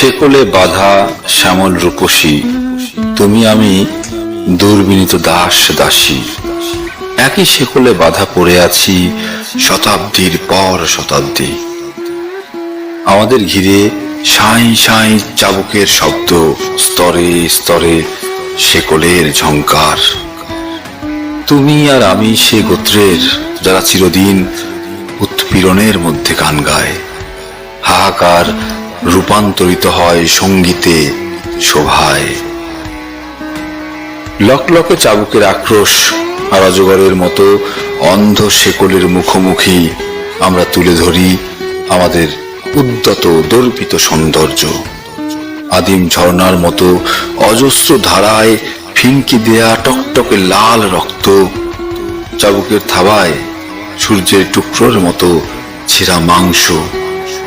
শেকলে বাধা, শ্যামল রূপসী, তুমি আমি দুর্বিনীত দাস দাসী। একই শেকলে বাধা পড়ে আছি শতাব্দীর পর শতাব্দী। আমাদের ঘিরে সাঁই সাঁই চাবুকের শব্দ, স্তরে স্তরে শেকলের ঝংকার। তুমি আর আমি সে গোত্রের, যারা চিরদিন উৎপীড়নের মধ্যে গান গায়। হাহাকার রূপান্তরিত হয় সঙ্গীতে, শোভায়। লকলকে চাবুকের আক্রোশ আর অজগরের মতো অন্ধ শেকলের মুখোমুখি আমরা তুলে ধরি আমাদের উদ্যত, দর্পিত সৌন্দর্য। আদিম ঝর্ণার মতো অজস্র ধারায় ফিনকি দেয়া টকটকে লাল রক্ত চাবুকের থাবায় সূর্যের টুকরোর মতো ছেঁড়া মাংস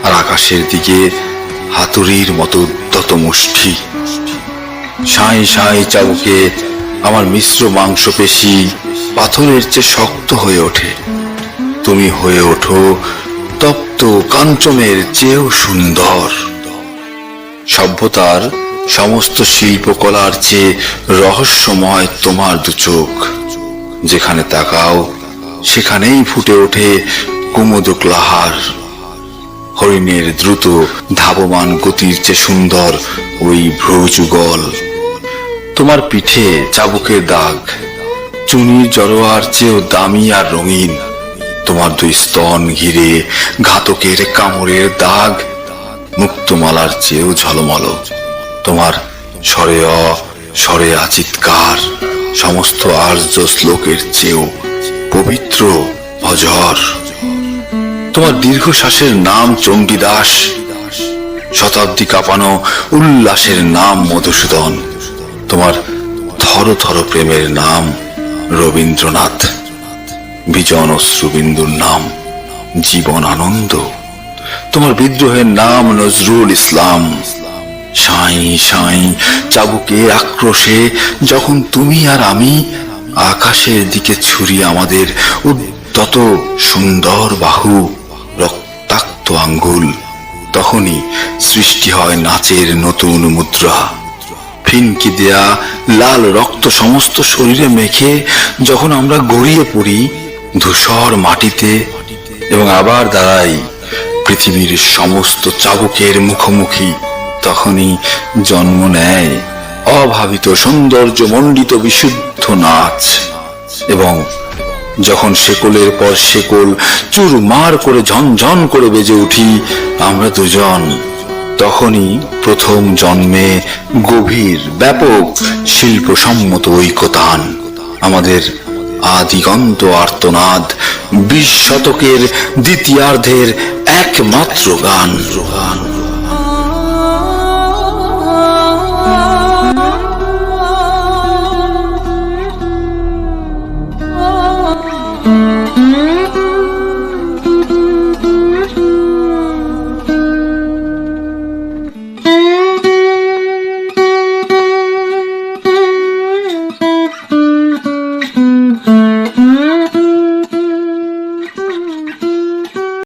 আর আকাশের দিকে হাতুড়ির মতো উদ্যত মুষ্টি। সাঁই সাঁই চাবুকে আমার মিশ্র মাংসপেশি পাথরের চেয়ে শক্ত হয়ে ওঠে। তুমি হয়ে ওঠো তপ্ত কাঞ্চনের চেয়েও সুন্দর। সভ্যতার সমস্ত শিল্পকলার চেয়ে রহস্যময় তোমার দু চোখ। যেখানে তাকাও, সেখানেই ফুটে ওঠে কুমুদক লাহার হরিণের দ্রুত ধাবমান গতির চেয়ে সুন্দর ওই ভ্রযুগল। তোমার পিঠে চাবুকের দাগ, চুনির জড়োয়ার চেয়েও দামি আর রঙিন। তোমার দুই স্তন ঘিরে ঘাতকের কামড়ের দাগ, মুক্তমালার চেয়েও ঝলমল। তোমার স্বরে অ, স্বরে আচিৎকার, সমস্ত আর্য শ্লোকের চেয়েও পবিত্র অজর তোমার দীর্ঘশ্বাসের নাম চণ্ডীদাস শতাব্দী কাঁপানো উল্লাসের নাম মধুসূদন। তোমার থর থর প্রেমের নাম রবীন্দ্রনাথ। বিজন অশ্রুবিন্দুর নাম জীবন আনন্দ। তোমার বিদ্রোহের নাম নজরুল ইসলাম। সাই সাই চাবুকের আক্রোশে যখন তুমি আর আমি আকাশের দিকে ছুরি আমাদের উদ্যত সুন্দর বাহু। রক্তাক্ত আঙ্গুল, তখনই সৃষ্টি হয় নাচের নতুন মুদ্রা। ফিনকি দেয়া লাল রক্ত সমস্ত শরীরে মেখে যখন আমরা গড়িয়ে পড়ি, ধূসর মাটিতে এবং আবার দাঁড়াই পৃথিবীর সমস্ত চাবুকের মুখোমুখি, তখনই জন্ম নেয় অভাবিত সৌন্দর্য মণ্ডিত বিশুদ্ধ নাচ এবং যখন শেকলের পর শেকল চুরমার করে ঝনঝন করে বেজে উঠি, আমরা দুজন। তখনই প্রথম জন্মে গভীর, ব্যাপক, শিল্পসম্মত ঐকতান। আমাদের আদিগন্ত আর্তনাদ বিশ শতকের দ্বিতীয়ার্ধের একমাত্র গান। গান